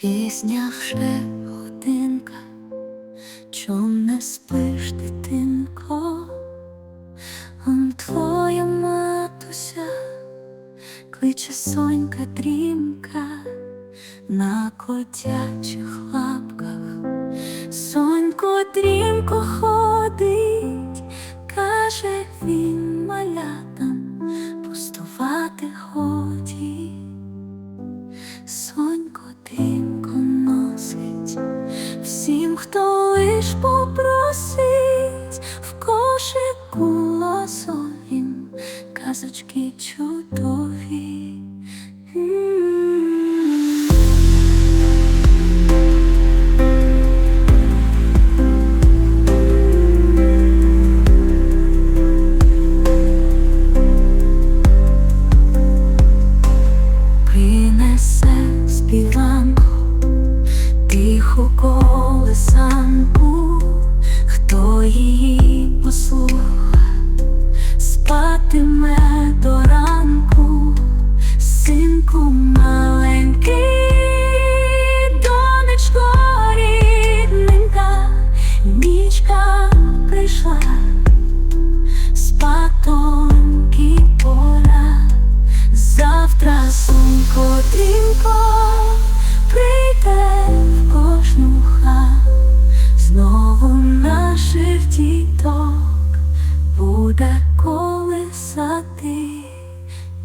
Пісня вже годинка, чом не спиш, дитинко, Он твоя матуся, кличе сонька дрімка на котячих лапках, сонько дрімко ходить, каже він малятам, пустувати лиш попросить в кошику лосовім казочки чудові. Тиху колесанку,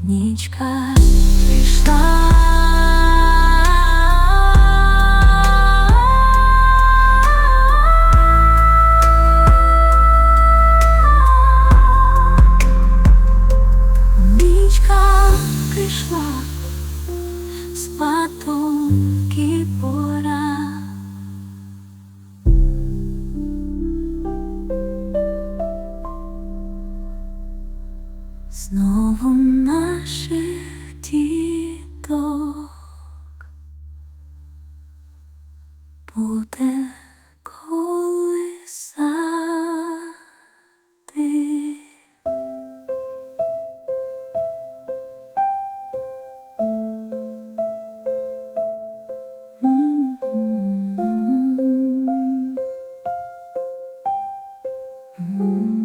Нічка пришла, Нічка прийшла з потолки по. буде колисати. Mm-hmm.